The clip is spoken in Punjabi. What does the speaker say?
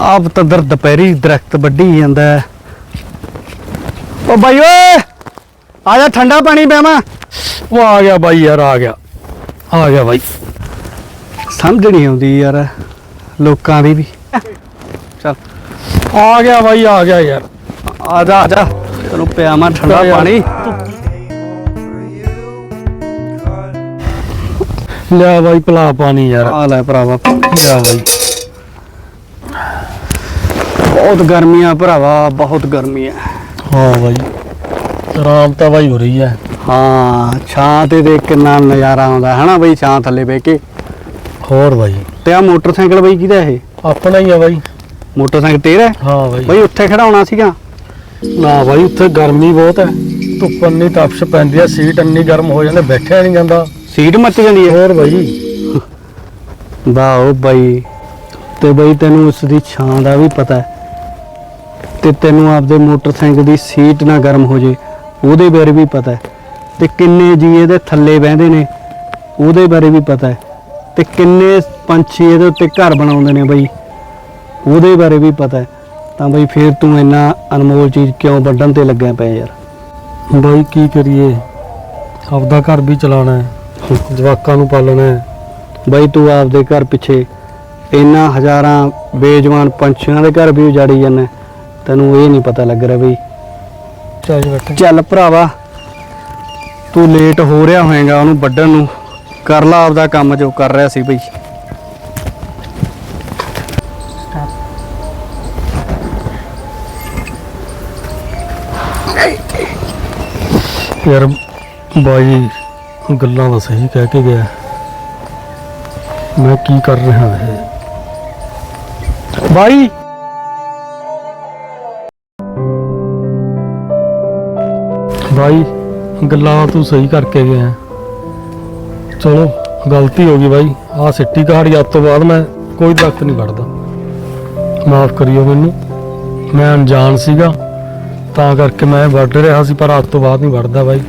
ਆਪ ਤਾਂ ਦਰ ਦੁਪਹਿਰੀ ਦਰਖਤ ਵੱਢੀ ਜਾਂਦਾ ਹੈ। ਓ ਬਾਈ ਓਏ ਆ ਜਾ ਠੰਡਾ ਪਾਣੀ ਪਿਆਵਾਂ ਉਹ ਆ ਗਿਆ ਬਾਈ ਯਾਰ ਆ ਗਿਆ। ਆ ਗਿਆ ਬਾਈ। ਸਮਝ ਨਹੀਂ ਆਉਂਦੀ ਯਾਰ ਲੋਕਾਂ ਦੀ ਵੀ। ਚੱਲ। ਆ ਗਿਆ ਬਾਈ ਆ ਗਿਆ ਯਾਰ। ਆ ਜਾ ਆ ਜਾ। ਤੈਨੂੰ ਪਿਆਵਾਂ ਠੰਡਾ। ਪਾਣੀ। ਲਿਆ ਬਾਈ ਭਲਾ ਪਾਣੀ ਯਾਰ। ਆ ਲੈ ਭਰਾਵਾ। ਲਿਆ ਬਾਈ। ਬਹੁਤ ਗਰਮੀ ਆ ਭਰਾਵਾ ਬਹੁਤ ਗਰਮੀ ਆ। ਹਾਂ ਬਾਈ ਆਰਾਮ ਤਾਂ ਬਾਈ ਹੋ ਰਹੀ ਹੈ ਹਾਂ ਛਾਂ ਤੇ ਦੇਖ ਕਿੰਨਾ ਨਜ਼ਾਰਾ ਆਉਂਦਾ ਹੈ ਨਾ ਬਈ ਛਾਂ ਥੱਲੇ ਬਹਿ ਕੇ? ਹੋਰ ਬਾਈ। ਤੇ ਆ ਮੋਟਰਸਾਈਕਲ ਬਈ ਕਿਹਦਾ ਇਹ? ਆਪਣਾ ਹੀ ਆ ਬਾਈ। ਮੋਟਰਸਾਈਕਲ ਤੇਰਾ? ਹੈ? ਬਾਈ। ਬਈ ਉੱਥੇ ਖੜਾਉਣਾ ਸੀਗਾ? ਨਾ ਬਾਈ ਉੱਥੇ ਗਰਮੀ ਬਹੁਤ ਹੈ ਧੁੱਪ ਇੰਨੀ ਤਪਸ਼ ਪੈਂਦੀ ਹੈ ਸੀਟ ਇੰਨੀ ਗਰਮ ਹੋ ਜਾਂਦੇ ਬੈਠਿਆ ਨਹੀਂ ਜਾਂਦਾ। ਸੀਟ ਮੱਚ ਜਾਂਦੀ ਹੈ? ਹੋਰ ਬਾਈ। ਵਾਓ ਬਈ। ਤੇ ਬਈ ਤੈਨੂੰ ਉਸ ਦੀ ਛਾਂ ਦਾ ਵੀ ਪਤਾ ਹੈ। ਤੇ ਤੈਨੂੰ ਆਪਦੇ ਮੋਟਰਸਾਈਕਲ ਦੀ ਸੀਟ ਨਾ ਗਰਮ ਹੋ ਜੇ ਉਹਦੇ ਬਾਰੇ ਵੀ ਪਤਾ ਹੈ। ਤੇ ਕਿੰਨੇ ਜੀ ਇਹਦੇ ਥੱਲੇ ਬਹਿੰਦੇ ਨੇ ਉਹਦੇ ਬਾਰੇ ਵੀ ਪਤਾ ਹੈ। ਤੇ ਕਿੰਨੇ ਪੰਛੀ ਇਹਦੇ ਉੱਤੇ ਘਰ ਬਣਾਉਂਦੇ ਨੇ ਬਈ ਉਹਦੇ ਬਾਰੇ ਵੀ ਪਤਾ ਹੈ। ਤਾਂ ਬਈ ਫੇਰ ਤੂੰ ਇੰਨਾ ਅਨਮੋਲ ਚੀਜ਼ ਕਿਉਂ ਵੱਢਣ ਤੇ ਲੱਗਿਆ ਪਿਆ ਯਾਰ? ਬਾਈ ਕੀ ਕਰੀਏ? ਆਪਦਾ ਘਰ ਵੀ ਚਲਾਉਣਾ ਹੈ ਜਵਾਕਾਂ ਨੂੰ ਪਾਲਣਾ ਹੈ। ਬਈ ਤੂੰ ਆਪਦੇ ਘਰ ਪਿੱਛੇ ਇੰਨਾ ਹਜ਼ਾਰਾਂ ਬੇਜਵਾਨ ਪੰਛੀਆਂ ਦੇ ਘਰ ਵੀ ਉਜਾੜੀ ਜਾਂਦਾ ਤੈਨੂੰ ਇਹ ਨਹੀਂ ਪਤਾ ਲੱਗ ਰਿਹਾ ਬਈ। ਚੱਲ ਬੈਠੇ। ਚੱਲ ਭਰਾਵਾ ਤੂੰ ਲੇਟ ਹੋ ਰਿਹਾ ਹੋਏਗਾ ਉਹਨੂੰ ਵੱਢਣ ਨੂੰ। ਕਰ ਲਾ ਆਪਦਾ ਕੰਮ ਜੋ ਕਰ ਰਿਹਾ ਸੀ ਬਈ। ਯਾਰ ਬਾਈ ਗੱਲਾਂ ਤਾਂ ਸਹੀ ਕਹਿ ਕੇ ਗਿਆ। ਮੈਂ ਕੀ ਕਰ ਰਿਹਾ ਹੈ ਬਾਈ! ਬਾਈ ਗੱਲਾਂ ਤੂੰ ਸਹੀ ਕਰਕੇ ਗਿਆ ਚਲੋ, ਗਲਤੀ ਹੋ ਗਈ ਬਾਈ। ਆ ਸਿੱਟੀ ਕਹਾੜੀ ਅੱਜ ਤੋਂ ਬਾਅਦ ਮੈਂ ਕੋਈ ਦਰਖਤ ਨਹੀਂ ਵੱਢਦਾ। ਮਾਫ ਕਰਿਓ ਮੈਨੂੰ। ਮੈਂ ਅਣਜਾਣ ਸੀਗਾ, ਤਾਂ ਕਰਕੇ ਮੈਂ ਵੱਢ ਰਿਹਾ ਸੀ, ਪਰ ਅੱਜ ਤੋਂ ਬਾਅਦ ਨਹੀਂ ਵੱਢਦਾ ਬਾਈ।